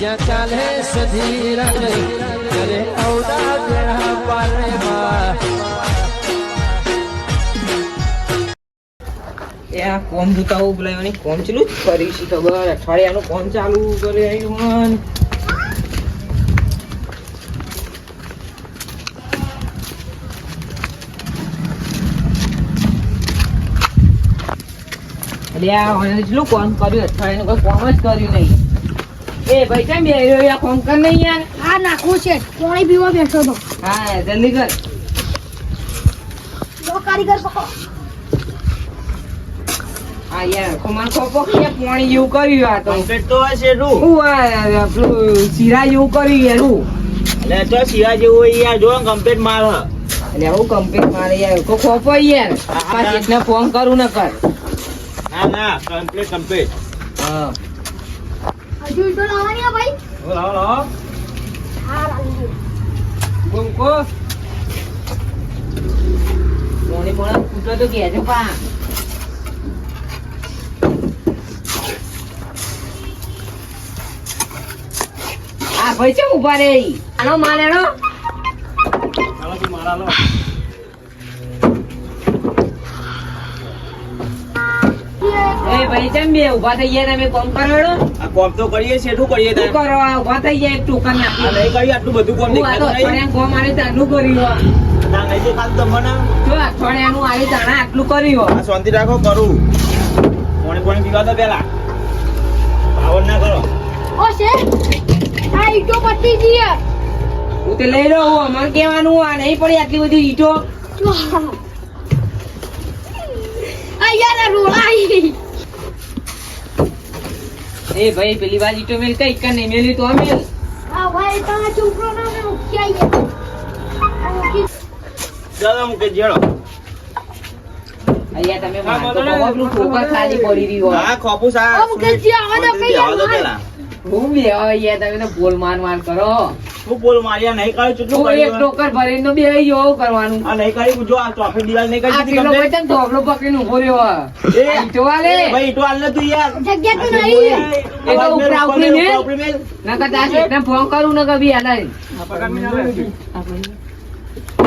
જ્યાં ચાલે સધી ત્યારે અવડા બેડા પારેમાં એ આ કોમ જોતા હોઉં બોલાવવાની કોમ ચેલું જ કરી છે અઠવાડિયાનું કોમ ચાલુ કરે અલ્યા હવે કોમ કર્યું? અઠવાડિયાનું કોઈ કોમ જ કર્યું નહીં. એ ભાઈ કેમ બે રહ્યો આ કર નહીં યાર આ નાખવું છે પાણી પીવા બેઠો તો હા જલ્દી કર કારીગર હા યાર ખોમાન ખોપો કે પાણી જેવું કર્યું આ તો કમ્પ્લીટ તો હશે તું હું આ પેલું શીરા જેવું કર્યું યાર હું એટલે તો સિયા જેવું હોય યાર જો કમ્પ્લીટ માર એટલે હું કમ્પ્લીટ મારે યાર કો ખોપો યાર આ જેટને ફોન કરું ન કર ના ના કમ્પ્લીટ કમ્પ્લીટ હા હજુ ઈટો લાવવાની આ ભાઈ લાવો લાવો હા લાવી છે ઊભા રે આનો માલ એનો મારા એ ભાઈ ચમ બે ઊભા થઈ ગયા? તમે કોમ કરો આ કોમ તો કરીએ છે શું કરીએ શું કરો આ થઈ ગયા એક ટોકન આપી નહીં કરી આટલું બધું કોમ હું આ તો દેખાતું નહીં. અઠવાડિયા કોમ આલે ચાલુ કર્યું ના નહીં દેખાતું તમને? જો અઠવાડિયાનું આલે તાણે આટલું કર્યું આ શાંતિ રાખો કરું. પાણી પાણી પીવા તો પેલા. પાવર ના કરો. ઓ છે આ ઈટો પતી ગઈ હું તે લઈ રહ્યો હું અમારે કહેવાનું આ નહીં પડી આટલી બધી ઈટો. આ યાર આઈ. એ ભાઈ પેલી બાજી તો મેલ કઈ કને મેલી તો અમે. હા ભાઈ તમે છોકરો ના ને ઉઠી દાદા મૂકે જેડો? અહીંયા તમે બોલો ઠોકર ખાલી પડી રહ્યું હોય. હા ખોપું સા આ મુકેશજી, આવા દો કઈ આવા દો પેલા? હું બે અહીંયા તમે તો બોલ માર માર કરો. હું બોલ માર્યા નહીં કર્યું કેટલું હું એક ટોકર ભરીને તો બે એવું કરવાનું આ નહીં કર્યું જો આ ચોફી દિવાલ નહીં આ કરી પેલો દીધી ભાઈ તને ધોબલો પકડીને ઊભો રહ્યો એ, આ ઈંટો વાલે. એ ભાઈ ઈંટો ને તું યાર જગ્યા તો નહીં. એ તો ઉપરા ઉપરી મેલ. ઉપરી મેલ. નકર ફોન કરું નકર બી હાલે.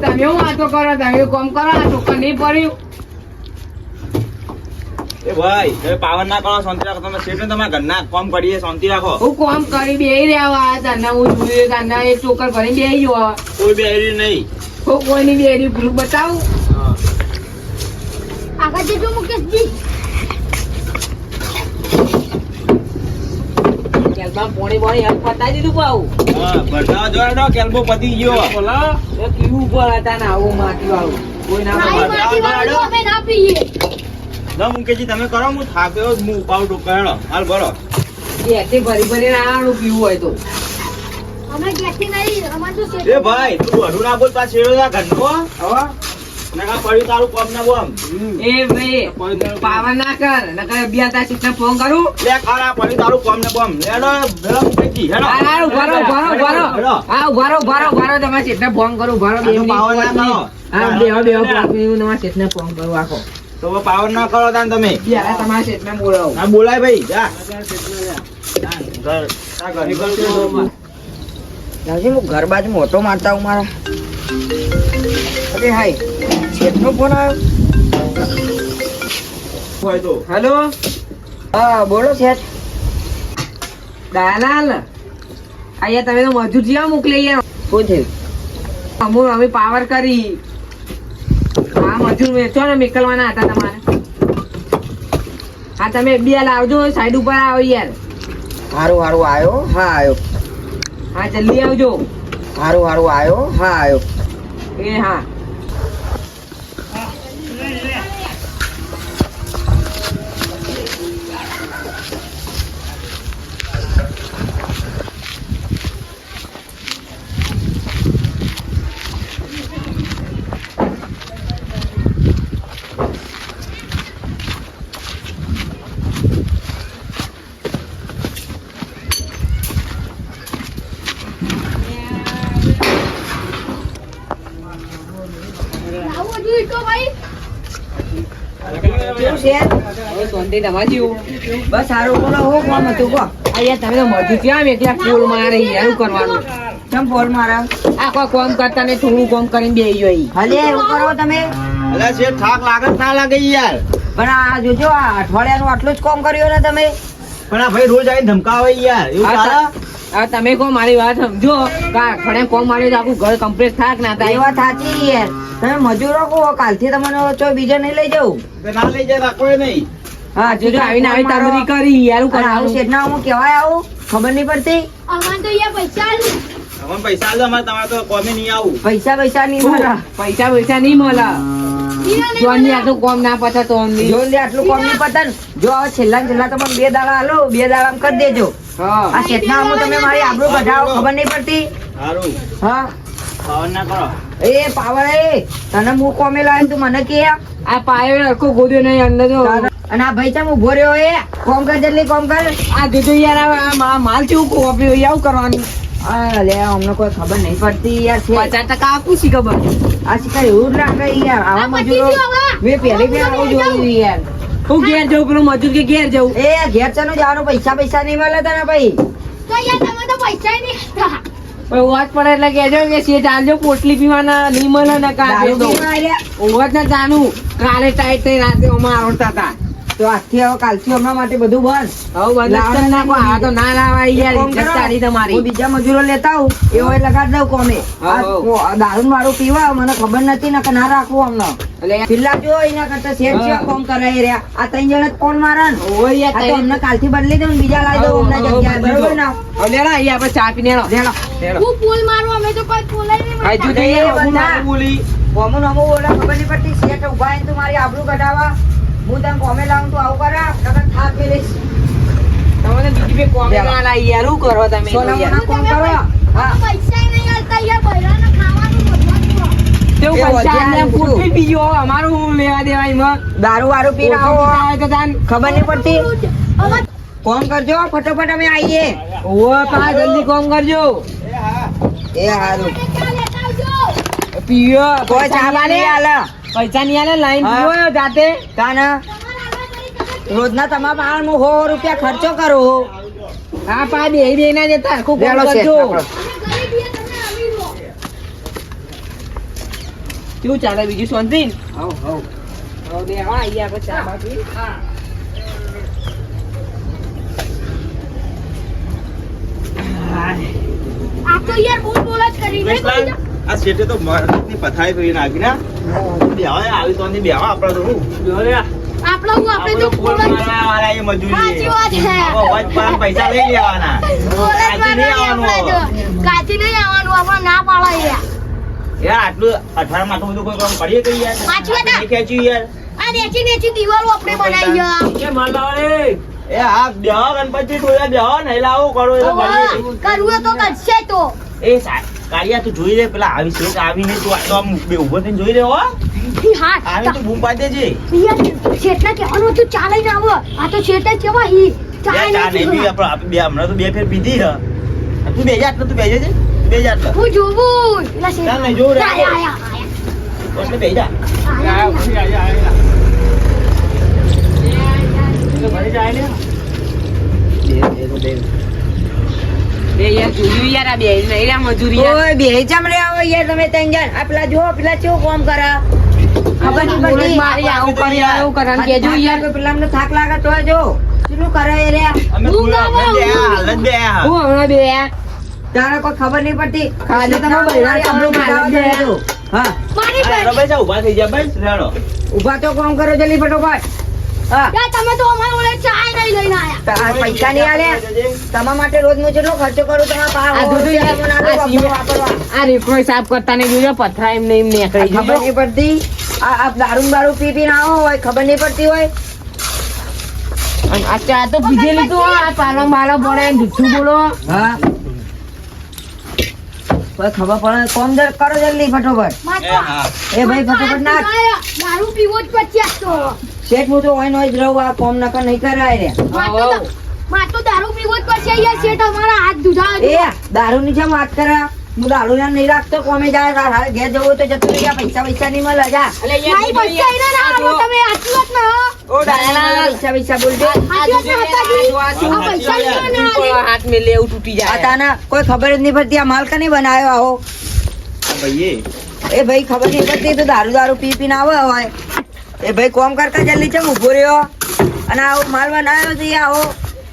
તમે હું વાતો કરો તમે કોમ કરો આ ટોકર નહીં પડ્યું એ ભાઈ તમે પાવર ના કરો શાંતિ રાખો. તમે શેઠ ને ઘરના કામ કરીએ શાંતિ રાખો. હું કોમ કરી બેહી રહ્યા તને હું જોયું તને એ ટોકર ભરીને બેહી ગયો કોઈ બે નહીં. હું કોઈની બેહી ભૂલ બતાવું? આગળ જજો મુકેશજી. કેલમાં પોણી પોણી હેલ્પ પતાઈ દીધું પાવું હા ભરતા જોડો કેલ્બો પતી ગયો. એ પીવું ઉપર હતા ને આવું માટી વાળું. કોઈ ના માટી વાળું અમે ના પીએ. ના મુકેશજી તમે કરો હું થાક્યો હું ઉપાવ ટોકા હેડો હાલ ભરો ગેસથી ભરી ભરી ભરીને આવાનું પીવું હોય તો અમે ગેસથી નહીં અમારે તો એ ભાઈ તું હરું ના બોલ પાછ છેડો ના ઘરનો હવે નકા પડ્યું તારું કોમ ના બોમ એ ભાઈ પાવર ના કર નકર બે હતા સીટને ફોન કરું લે ખારા પડ્યું તારું કોમ ના બોમ હેડો હેડો મુકેશજી હેડો આ ભરો ભરો ઉભારો હેડો. ભરો ભરો ઉભારો ઉભારો તમારા સીટને ફોન કરું ભરો બે આ મિનિટ પાવર ના કરો. હા બે બેહો પાંચ મિનિટ હું ફોન કરું આખો તો પાવર ના કરો તાન તમે. તમારા સીટને બોલાવો. હા બોલાય ભાઈ જા. હું ઘર બાજુ. મોટો મારતા હું મારા. અરે હાય શેઠનો ફોન આવ્યો. તો. હેલો? હા બોલો શેઠ. દાલાલ અહીંયા તમે તો મજૂર જેવા મોકલી ગયા શું થયું? અમુ અમે પાવર કરી. હા મજૂર વેચો ને મેકલવાના હતા તમારે. હા તમે બે લાવજો સાઈડ ઉપર આવો યાર. હારું હારું આવ્યો હા આવ્યો હા જલ્દી આવજો. હારું હારું આવ્યો હા આવ્યો એ હા આવું હજુ ઈટો ભાઈ કેવું છે હવે શાંતિ તમારી જેવું બસ સારું બોલો હું કોમ હતું કહો અહીંયા તમે તો મજૂર છે એકલા ફૂલ મારે યાર કરવાનું? કેમ ફોન મારા? આ કોઈ કોમ કરતા ને થોડું કોમ કરીને બેસી જોઈ હલે એવું કરો તમે. અલ્યા શેઠ થાક લાગે ના લાગે યાર. પણ આ જોજો આ અઠવાડિયાનું આટલું જ કોમ કર્યું ને તમે. પણ આ ભાઈ રોજ આવીને ધમકાવે યાર. એવું હવે તમે કહો મારી વાત સમજો. કે અઠવાડિયા કોમ મારે તો આખું ઘર કમ્પ્લીટ થાક ના એ થાય વાત સાચી યાર. તમે મજૂરો કહો કાલથી તમને ચો બીજો નહીં લઈ જવું? ના લઈ જાય રાખો નહીં. હા જોજો આવીને આવી તામરી કરી યાર અને આવું શેઠ ના હું કેવાય આવું? ખબર નહીં પડતી? અમારે તો યાર પૈસા આલી. અમને પૈસા આલો અમાર તમારે તો કોમે નહીં આવું. પૈસા પૈસા નહીં? મળે. પૈસા પૈસા નહીં મળે. આટલું કોમ ના પતે તો અમની. જો આટલું કોમ નહીં પતન જો હવે છેલ્લા ને છેલ્લા તમે બે દાડા આલો બે દાડા કરી દેજો. હા આ હું તમે મારી આબરૂ કઢાવો ખબર નહીં પડતી? સારું હા. પાવન ના કરો. એ પાવર એ. તને હું કોમે લાવ્યો તું મને કે. આ પાયો આખો ગોદ્યો નહીં અંદર અને આ ભાઈ તમે ઊભો રહ્યો એ. કોમ કર જેટલી કોમ કર. આ જોજો યાર આ- માલ કેવું કોપ્યો આવું કરવાનું. આ અમને કોઈ ખબર નહીં પડતી યાર પચાસ ટકા આપું શી ખબર. આ શિકાર એવું જ લાગે યાર આવા મજૂરો મેં પહેલી પહેલા આવું જોયું યાર. હું ઘેર જઉં પેલો મજૂર કે ઘેર જઉં એ ઘેર ચાલુ જવાનું પૈસા પૈસા નહીં મળે તને ભાઈ તો યાર તમે તો પૈસા નહીં. પણ વાત પડે એટલે કહેજો કે સીએ ચાલજો પોટલી પીવાના નહીં મળે ને કાલે દારૂ દઉં. પીવા આલ્યા. ઊંઘ જ ના જાણું કાલે ટાઈટ થઈ રાતે અમાર આરોટતા હતા તો આજથી હવે કાલથી હમણાં માટે બધું બંધ. હવે બંધ નાખો. આ તો ના લાવાય યાર ઇજ્જત તમારી. હું બીજા મજૂરો લેતા આવું. એવો લગાડ દઉં કોમે. દારૂ વાળું પીવા મને ખબર નથી ને કે ના રાખવું પેલા જો એના કરતા શેર છે કોમ કરાઈ રહ્યા. આ ત્રણ જણા કોણ મારે? ઓય આ તો અમને કાલથી બદલી દઉં ને બીજા લાવી દઉં અમને. બધું બરોબર ના. હવે અહીં આપણે ચા પીને હેડો. લેડો. હેડો. હું પુલ મારું અમે તો કોઈ પુલ નહીં હજુ મળતા. તો એ હું બધા. બોલી. કોમું નમું ઓલા ખબર નહીં પડતી. શેઠ ઊભા તું મારી આબરૂ કઢાવા. હું તને કોમે લાવું તું આવું કરા તમે થાપ મેલીશ. તમને બીજી બે કોમે ના લાવી યાર શું કરો તમે? તો સોના કોમ કરો? હા. પૈસા નહીં આલતા યાર બૈરાને ખાવાનું તેવું પૈસા વધ્યા આલ્યા નહીં શું? પોટલી પીજો અમારું લેવા દેવા એમાં દારૂ વારૂ પીને આવો. આવે તો તાન ખબર નહીં પડતી. કોમ કરજો ફટોફટ અમે આવીએ ઓ પા જલ્દી કોમ કરજો. એ હારું. ચા પીયો કોઈ પૈસા ચાબા નહીં નહીં આલે. આલે. પૈસા નહીં આલે લાઈન હા. જાતે કાના રોજના તમારા પાર હું સો રૂપિયા ખર્ચો કરું હા પા બે બે ના જતા કોમ કરજો. કેવું ચાલે બીજું શાંતિ ને? હવે બે આવા આઈએ આપણે ચા બા પી. આ તો યાર બોલ બોલ જ કરી આ શેઠે તો મરદની પથારી કરી નાખી ના. બેવા આવી તો નહીં બેવા આપણે તો શું આપણા હું આપણે તો આપણે બોલ ફૂલ એ મજૂરી. સાચી વાત છે. હવે વચ પર પૈસા લઈ લેવાના. કાચી નહીં આવવાનું. કાચી નહીં આવવાનું આપણે ના પાડાય યાર. યાર આટલું અઠવાડિયામાં આટલું બધું કોઈ કામ કરીએ કઈ યાર? ખેંચ્યું આ નેચી નેચી દિવાલો આપણે બનાવી યાર. એ આ બેહો ગણપતિ ટોળા બેહો નહીં લાવો કરો એ કરવું તો કરશે તો. એ કાળિયા તું જોઈ લે પેલા આવી છે આવીને તું આ તો આમ બે ઊભો થઈને જોઈ લે હો. હા આવીને તું બૂમ પાડી દેજે. છેટલા કહેવાનું હતું ચાલે ને આવો. આ તો શેઠે કેવા હી ચાલે આપણે બે હમણાં તો બે ફેર પીધી હ. તું બે જા તું બે જજે બે જા હું જોવું પેલા શેઠ ચાલ જોવું રે. આયા, આયા, આયા. એટલે બે આયા, આયા. બે. યાર જોયું યાર આ બે નહીં રહ્યા મજૂરી ઓય બે ચમ રે આવો યાર તમે ત્રણ જણ આ પેલા જુઓ પેલા કેવું કોમ કરે? ખબર નહીં બોલ પડતી મારી આવું કરી આવું કરે. ને કહેજો યાર. પેલા અમને થાક લાગે તો જો. કેટલું કરે રે અમે હું થોડા ગાવા, આપણે બે હાલ બે હું હમણાં બે તારે કોઈ ખબર નહીં પડતી. ખાલી તમે બૈરા આબરૂ ચમડું બતાવો હા મારી હા, બેન. રમેશ આ ઊભા થઈ જા બસ રેડો. ઊભા તો કોમ કરો જલ્દી ફટોફટ. તમે તો અમારા ઓલે ચાય નહીં લઈને આયા. આ પૈસા નહીં આલે? તમારા માટે રોજ હું જેટલો ખર્ચો કરું તમારા પાસે આ રેકડો સાફ કરતા ને જોજો પથરા એમ ને નીકળી ખબર નહીં પડતી? આ આ દારૂ બારૂ પી પીને આવો હોય ખબર નહીં પડતી હોય? આ ચા તો પીધેલી તો આ પાલો માલો પડે જુઠ્ઠું બોલો. હા. ખબર પડે? કોમ દર કરો જલ્દી ફટોફટ. એ ભાઈ ફટોફટ ના દારૂ પીવો જ તો. શેઠ હું તો હોય નો જ રહું આ કોમ નકર નહીં કરાય રે. તો તો દારૂ પીવો જ પડશે યાર શેઠ અમારા હાથ દુધા એ દારૂ ની જેમ વાત કરા. હું દારૂ ના નહીં રાખતો કોમે જાય તાર ઘેર જવું હોય તો જતું રહી પૈસા પૈસા નહીં મળે જા. પૈસા એને ના આપો તમે આટલી વાત ના ઓ ડાયલા પૈસા પૈસા બોલજો. આટલી વાત ના હતાજી. આ પૈસા ના હાથ તૂટી આ જાય તાના કોઈ ખબર જ નહીં પડતી આ માલ કને બનાવ્યો આવો? ભાઈએ. એ ભાઈ ખબર નહીં પડતી તો દારૂ દારૂ પી પીને આવે હોય એ ભાઈ કોમ કરતા જલ્દી ચમ ઊભો રહ્યો. અને આવો માલવા ના આવ્યો છે આવો.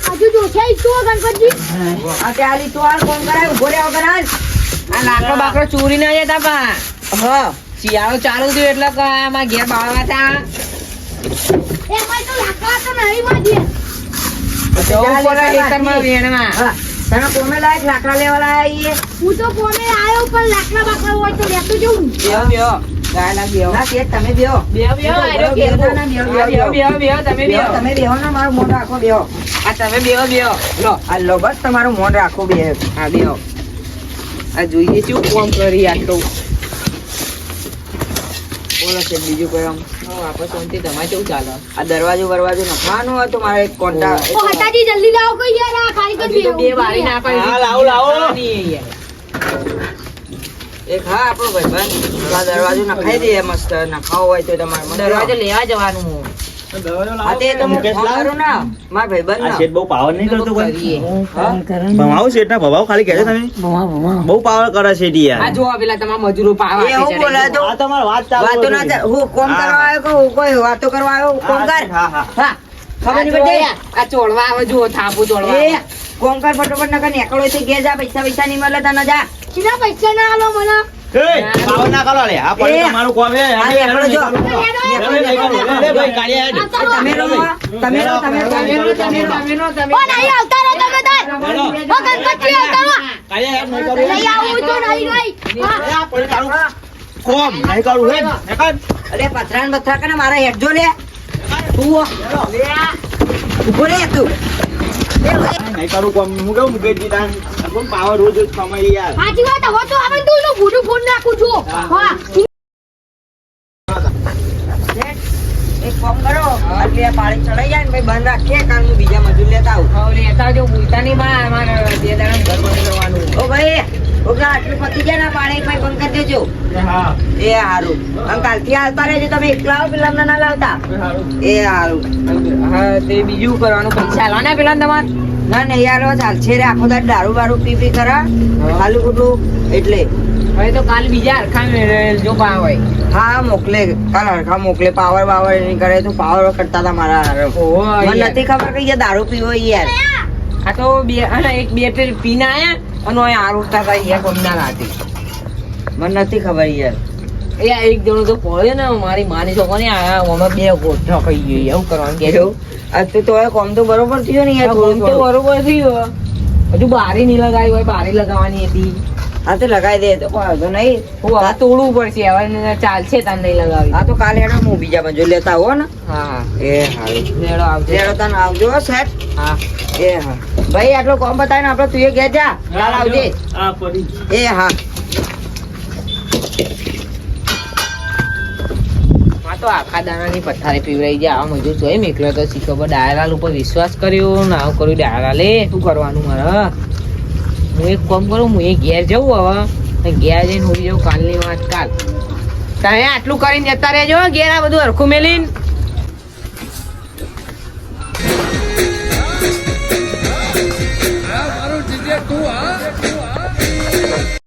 હજુ જોશે છે તો ગણપતજી. આ ત્યાલી તો હાલ કોમ કરાય ઊભો રહ્યો વગર હાલ. આ લાકડો બાકડો ચોરી ના જતા પા હ શિયાળો ચાલુ થયો એટલે કે આમાં ઘેર એમાં તો. લાકડા તો નહીં મળીએ. જવું પડે ખેતરમાં વેણવા. તને કોમે લાયક લાકડા લેવા લાયા હું તો કોને આવ્યો પણ લાકડા બાકડા હોય તો લેતો બેહો ડાયલા બેહો ના શેઠ તમે બેહો બેહો બેહો આજો બેહો, બેહો, બેહો, બેહો, તમે બેહો, તમે બેહો ને મારું મોઢ રાખો બેહો આ તમે બેહો બેહો લો આ લો બસ તમારું મોઢ રાખો બે. હા બેહો આ જોઈએ શું કોમ કરી આટલું. બોલો છે બીજું કોઈ આમ. આપણે શાંતિ તમારે કેવું ચાલે? આ દરવાજો બરવાજો નખવાનો હોય તો મારે એક કોન્ટા ઓ હતાજી જલ્દી લાવો કોઈ યાર આ ખાલી કરી બે વાળી ના પાડી હા, લાવો, લાવો. એક હા આપણો ભાઈ ભાઈ. દરવાજો નખાઈ દે મસ્ત નખાવો હોય તો તમારે દરવાજો લેવા જવાનું હું? બહુ પાવર કરે છે વાત. કરવા આવ્યો કે હું કોઈ વાતો કરવા આવ્યો? કોમ કર. હા હા. હા. ખબર આ નહીં જો આ ચોળવા આવે જુઓ થાપુ આવે. કોમ કર ફટોફટ નકર નીકળો થી ઘેર જા પૈસા પૈસા નહીં મળે તને જા. કીધા પૈસા ના આલો મને. કોમ નહીં હા. અરે પથરા કરે મારા હેડજો લે. તું ઊભો રે તું. નહીં કરવું કોમ. હું કેવું મુકેશજી તાન? આપણું પાવર રોજ રોજ કમાઈ યાર. સાચી વાત હવે તો આવે તું એનું ભૂડું ફોન નાખું છું? હા. એક કામ કરો. આટલી આ પાળી ચડાઈ જાય ને ભાઈ બંધ રાખીએ કારણ હું બીજા મજૂર લેતા આવું. લેતા આવજો, ભૂલતા નહીં બા, અમારે બે દાડા ઘર બંધ કરવાનું. ઓ ભાઈ ઓગા આટલું પતી જાય ને પાણી ભાઈ બંધ કરી દેજો. એ હારું. અને કાલથી આવતા રહેજો તમે એકલા આવો પેલા ના લાવતા. એ હારું. હા, તે બીજું કરવાનું પૈસા આલવા ને પેલા તમારે. ના નહીં યાર ચાલશે રે આખો દાડ દારૂ બારૂ પી પી કરા. ખાલી ખોટું એટલે. હવે તો કાલ બીજા હરખા જો બા હોય. હા મોકલે. કાલ હરખા મોકલે. પાવર બાવર નહીં કરે તો પાવર કરતા હતા મારા. મને નથી ખબર કે દારૂ પીવો યાર. આ તો બે એક બે પેલ પીને આયા. અને હતા યાર રાતે. મને નથી ખબર યાર. એ એક જણો તો પડ્યો ને મારી માની છોકરી આયા અમે બે ગોઠા ખાઈ ગઈ એવું કરવાનું કે એવું. તો કોમ તો બરોબર થયો ને યાર કોમ તો બરોબર થયો હજુ બારી નહીં લગાવી હોય બારી લગાવવાની હતી. હા તો લગાવી દે તો વાંધો નહીં. હું આ તોડવું પડશે હવે ચાલશે તને નહીં લગાવી. હા તો કાલે હેડો હું બીજા બાજુ લેતા આવો ને. હા. એ હા લેડો આવજો. લેડો તને આવજો સાહેબ. સેટ હા. એ હા. ભાઈ આટલો કોમ બતાવીને આપણે તું ઘેર જા. કાલ આવજે. એ હા. તો આખા દાણાની પથારી પીવરાઈ જાય આ મજૂર જોઈ મેકલો તો શી પર ડાયરાલ ઉપર વિશ્વાસ કર્યો. ના આવું કર્યું ડાયરાલે. શું કરવાનું મારે? હું એક કોમ કરું હું એ ઘેર જવું હવે. ઘેર જઈને હોઈ જાઉં કાલની વાત કાલ તમે આટલું કરીને જતા રહેજો ઘેર આ બધું હરખું મેલીને.